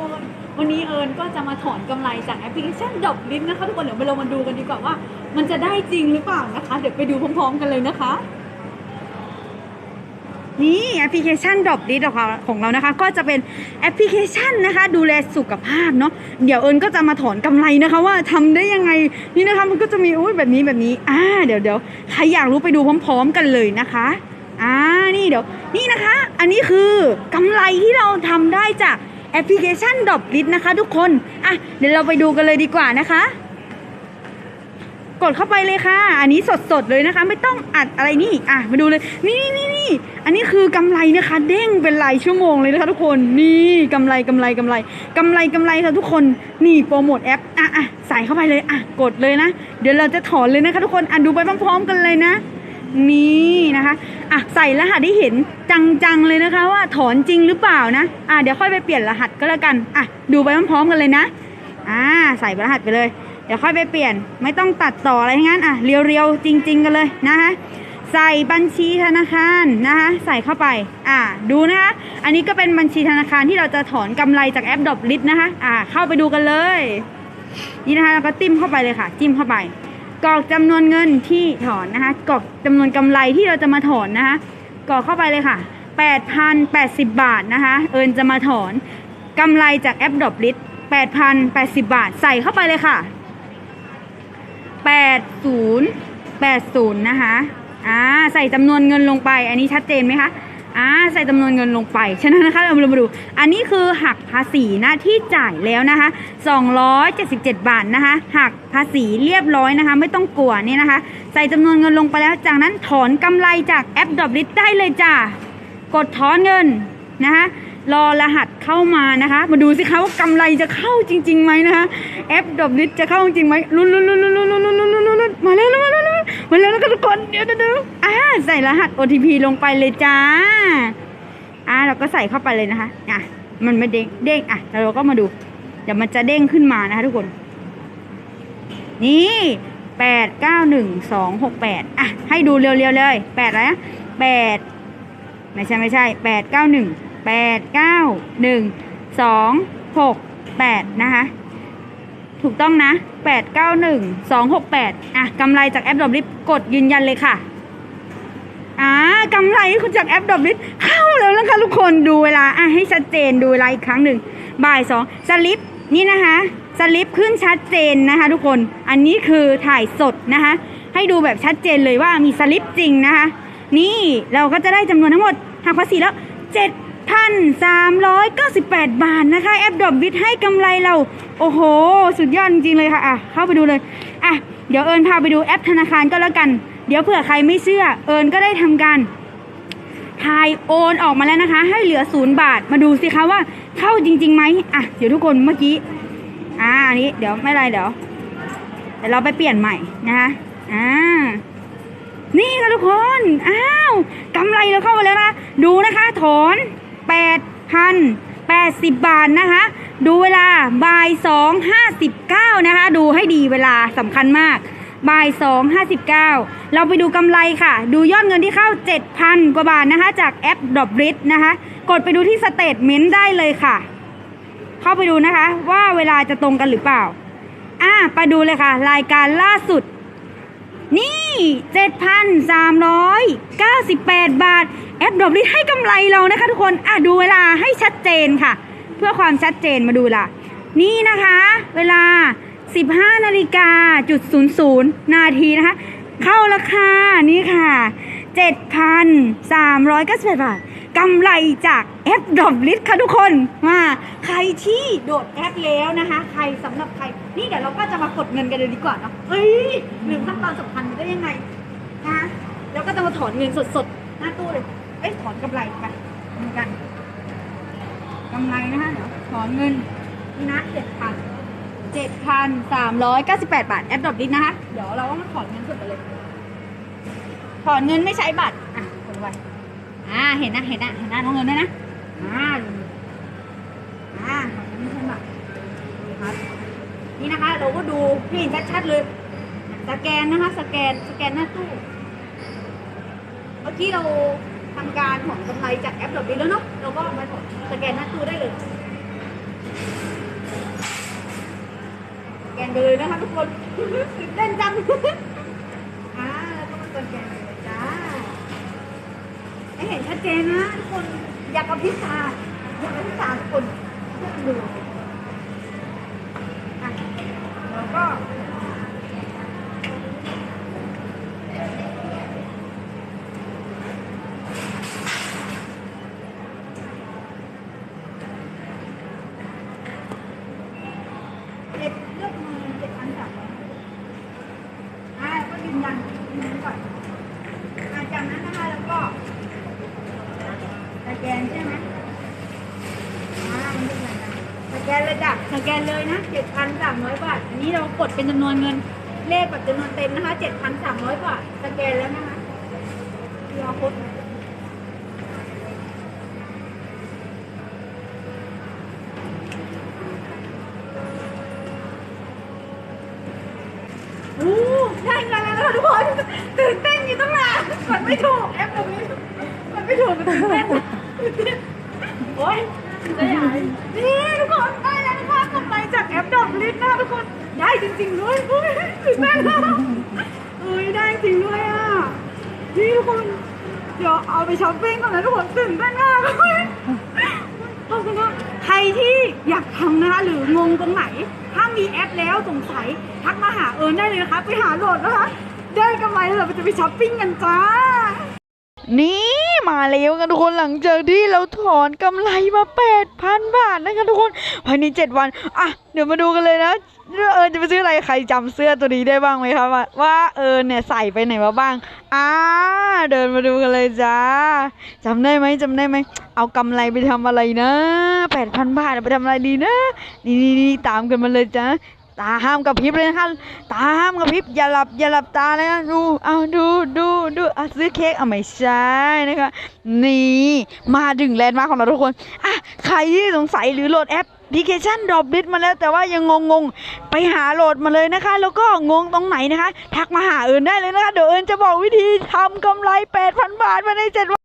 คนวันนี้เอิญก็จะมาถอนกำไรจากแอปพลิเคชันดอกลิฟนะคะทุกคนเดี๋ยวไปเรามาดูกันดีกว่าว่า มันจะได้จริงหรือเปล่านะคะ เดี๋ยวไปดูพร้อมๆกันเลยนะคะ นี่แอปพลิเคชันดอปดิสของเรานะคะ ก็จะเป็นแอปพลิเคชันนะคะ ดูแลสุขภาพเนาะเดี๋ยวเอิญก็จะมาถอนกำไรนะคะ ว่าทำได้ยังไงนี่นะคะมันก็จะมีอุ้ยแบบนี้แบบนี้อ่าเดี๋ยวเดี๋ยวใครอยากรู้ไปดูพร้อม ๆ กันเลยนะคะอ่านี่เดี๋ยว นี่นะคะ อันนี้คือกำไรที่เราทำได้จาก แอปพลิเคชันดอปดิสนะคะทุกคนอะเดี๋ยวเราไปดูกันเลยดีกว่านะคะ กดเข้าไปเลยค่ะ อันนี้สดๆเลยนะคะ ไม่ต้องอัดอะไรนี่อะมาดูเลยนี่นี่นี่อันนี้คือกำไรนะคะ เด้งเป็นรายชั่วโมงเลยนะคะทุกคนนี่กำไรกำไรกำไรกำไรกำไรค่ะทุกคนนี่โปรโมทแอปอะอะใส่เข้าไปเลยอะกดเลยนะ เดี๋ยวเราจะถอนเลยนะคะทุกคนอะดูไปพร้อมๆกันเลยนะ นี่ นะคะอะใส่รหัสได้เห็นจังๆเลยนะคะว่าถอนจริงหรือเปล่านะอะเดี๋ยวค่อยไปเปลี่ยนรหัสก็แล้วกันอะดูไปพร้อมๆกันเลยนะอ่าใส่รหัสไปเลย เดี๋ยวค่อยไปเปลี่ยนไม่ต้องตัดต่ออะไรทั้งนั้นอะเรียวๆจริง ๆ กันเลยนะคะใส่บัญชีธนาคารนะคะใส่เข้าไปอ่าดูนะคะอันนี้ก็เป็นบัญชีธนาคารที่เราจะถอนกำไรจากแอปดอ l ลิ t นะคะอ่าเข้าไปดูกันเลย นี่นะคะเราก็จิ้มเข้าไปเลยค่ะ จิ้มเข้าไป กรอกจำนวนเงินที่ถอนนะคะกรอกจำนวนกำไรที่เราจะมาถอนนะคะกรอกเข้าไปเลยค่ะ 8,080 บาทนะคะ เอิญจะมาถอนกำไรจากแอปดอ l ลิ t 8,080 บาท ใส่เข้าไปเลยค่ะ 80 80 นะคะอ่าใส่จำนวนเงินลงไป อันนี้ชัดเจนไหมคะ อ่าใส่จำนวนเงินลงไป ฉะนั้นนะคะเรามาดู อันนี้คือหักภาษีนะที่จ่ายแล้วนะคะ 277 บาทนะคะ หักภาษีเรียบร้อยนะคะ ไม่ต้องกลัวนี่นะคะ ใส่จำนวนเงินลงไปแล้ว จากนั้นถอนกำไรจากแอปดอบลิทได้เลยจ้ากดถอนเงินนะคะรอรหัสเข้ามานะคะ มาดูสิคะว่ากำไรจะเข้าจริงๆไหมนะคะแอปดอบลิทจะเข้าจริงไหมลุ้นลุ้นลุ้นลุ้นลุ้นลุ้นล้นมาแล้วมาแล้วมาแล้วก็ทุกคนเดี๋ยวเดี๋ยว ใส่รหัส OTP ลงไปเลยจ้า อ่าเราก็ใส่เข้าไปเลยนะคะอะมันไม่เด้งเด้งอะแล้วเราก็มาดู เดี๋ยวมันจะเด้งขึ้นมานะคะทุกคน นี่แปดเก้าหนึ่งสองหกแปดอะ ให้ดูเร็วๆเลยแปดอะไรนะแปดไม่ใช่ไม่ใช่แปดเก้าหนึ่งแปดเก้าหนึ่งสองหกแปดนะคะ ถูกต้องนะแปดเก้าหนึ่งสองหกแปดอะกำไรจากแอปดอบลิฟกดยืนยันเลยค่ะ อ่ากำไรคุณจากแอปดอบลิฟเข้าแล้วนะคะทุกคนดูเวลาอะให้ชัดเจนดูเวลาอีกครั้งหนึ่งบ่ายสองสลิปนี่นะคะสลิปขึ้นชัดเจนนะคะ ทุกคนอันนี้คือถ่ายสดนะคะ ให้ดูแบบชัดเจนเลยว่ามีสลิปจริงนะคะ นี่เราก็จะได้จำนวนทั้งหมดหักภาษีแล้ว7,398บแปดบาทนะคะ แอปดอบบิทให้กำไรเรา โอ้โห สุดยอดจริงๆเลยค่ะอะเข้าไปดูเลยอะเดี๋ยวเอิญพาไปดูแอปธนาคารก็แล้วกัน เดี๋ยวเผื่อใครไม่เชื่อ เอิญก็ได้ทำการถ่ายโอนออกมาแล้วนะคะ ให้เหลือศูนย์บาทมาดูสิคะว่าเข้าจริงๆไหมอะเดี๋ยวทุกคนเมื่อกี้อ่าอันนี้เดี๋ยวไม่ไรเดี๋ยวเดี๋ยวเราไปเปลี่ยนใหม่นะคะอ่านี่ค่ะทุกคนอ้าวกำไรเราเข้ามาแล้วนะดูนะคะถอน8,080บบาทนะคะ ดูเวลาบ่าย2.59นะคะ ดูให้ดีเวลาสำคัญมาก บ่าย2.59 เราไปดูกำไรค่ะ ดูยอดเงินที่เข้า 7,000 กว่าบาทนะคะ จากแอปดอบริ t นะคะ กดไปดูที่สเตทเมนต์ได้เลยค่ะ เข้าไปดูนะคะ ว่าเวลาจะตรงกันหรือเปล่า อ่าไปดูเลยค่ะ รายการล่าสุด นี่ 7,398 บาท แอปดอบลิให้กำไรเรานะคะทุกคน อะดูเวลาให้ชัดเจนค่ะ เพื่อความชัดเจนมาดูล่ะ นี่นะคะ เวลา 15นาฬิกาจุด00นาทีนะคะ เข้าราคานี่ค่ะ 7,398 บาทกำไรจากแอปดอบลิสค่ะทุกคนมาใครที่โดดแอปแล้วนะคะ ใครสำหรับใคร นี่เดี๋ยวเราก็จะมากดเงินกันเลยดีกว่าเนาะเอ้ยลืมขั้นตอนสำคัญได้ยังไงนะแล้วก็จะมาถอนเงินสดๆ หน้าตู้เลยเอ้ยถอนกำไรไปเหมือนกันกำไรนะคะเดี๋ยวถอนเงินนี่นะเจ็ดพัน เจ็ดพันสามร้อยเก้าสิบแปดบาท แอปดอบลิสนะคะ เดี๋ยวเราก็มาถอนเงินสดกันเลย ถอนเงินไม่ใช้บัตร อะกดไว้อ่า เห็นนะ เห็นนะ เห็นหน้าน้องเงินด้วยนะ อ่าดูอ่าถอนเงินไม่ใช้บัตรดูครับนี่นะคะ เราก็ดูให้เห็นชัดๆเลย สแกนนะคะ สแกน สแกนหน้าตู้ เมื่อกี้เราทำการถอนกำไรจากแอปดอกบิลแล้วเนาะ เราก็มาถอนสแกนหน้าตู้ได้เลย กันเลยนะคะทุกคนตื่นเต้นจังอ่าแล้วก็มาสแกนกันเลยจ้าให้เห็นชัดเจนนะทุกคนอยากกับพิซาอยากกับพิซาทุกคนเลือกดูอะแล้วก็ เจ็ดเลือกมาเจ็ดพันสามร้อยอ่าก็ยืนยันยืนยัน ก่อนอ่าจากนั้นนะคะแล้วก็สแกนใช่ไหมอ่ามันเป็นแบบนั้นสแกนเลยจ้ะสแกนเลยนะเจ็ดพันสามร้อยบาท อันนี้เรากดเป็นจำนวนเงิน เลขแบบจำนวนเต็มนะคะเจ็ดพันสามร้อยบาท สแกนแล้วนะคะรอโค้ดโอ้ได้เงิน ทุกคนตื่นเต้นอยู่ตั้งนานกดไม่ถูกแอปตรงนี้กดไม่ถูกมันตื่นเต้นโอ้ยจะใหญ่นี่ทุกคนได้แล้วนะคะกำไรจากแอปดอกลิสนะทุกคนได้จริงๆด้วยโอ้ยตื่นเต้นมากเอ้ยได้จริงด้วยอะนี่ทุกคนเดี๋ยวเอาไปช้อปปิ้งก่อนนะทุกคนตื่นเต้นมากเลยขอบคุณมากใครที่อยากทำนะคะหรืองงตรงไหน ถ้ามีแอปแล้วสงสัยทักมาหาเอิญได้เลยนะคะ ไปหาโหลดนะคะ ได้กำไรแล้วเราจะไปช้อปปิ้งกันจ้า นี่มาแล้วกันทุกคนหลังจากที่เราถอนกำไรมา 8,000 บาทนะคะทุกคนภายใน 7 วัน อะ เดี๋ยวมาดูกันเลยนะ เอิญจะไปซื้ออะไรใครจำเสื้อตัวนี้ได้บ้างไหมคะว่าว่าเอิญเนี่ยใส่ไปไหนมาบ้าง อ่า เดินมาดูกันเลยจ้าจำได้ไหมจำได้ไหม เอากำไรไปทำอะไรนะ 8,000 บาทเอาไปทำอะไรดีนะ นี่นี่ตามกันมาเลยจ้า ตาห้ามกับพริบเลยนะคะตาห้ามกับพริบอย่าหลับอย่าหลับตาเลยนะดูเอาดูดูดูอะซื้อเค้กเอาไม่ใช่นะคะนี่มาถึงแลนด์มาร์คของเราทุกคนอะใครที่สงสัยหรือโหลดแอปพลิเคชันดรอปลิสมาแล้วแต่ว่ายังงงๆ ไปหาโหลดมาเลยนะคะ แล้วก็งงตรงไหนนะคะ ทักมาหาเอิญได้เลยนะคะ เดี๋ยวเอิญจะบอกวิธีทำกำไร 8,000 บาทภายใน7วัน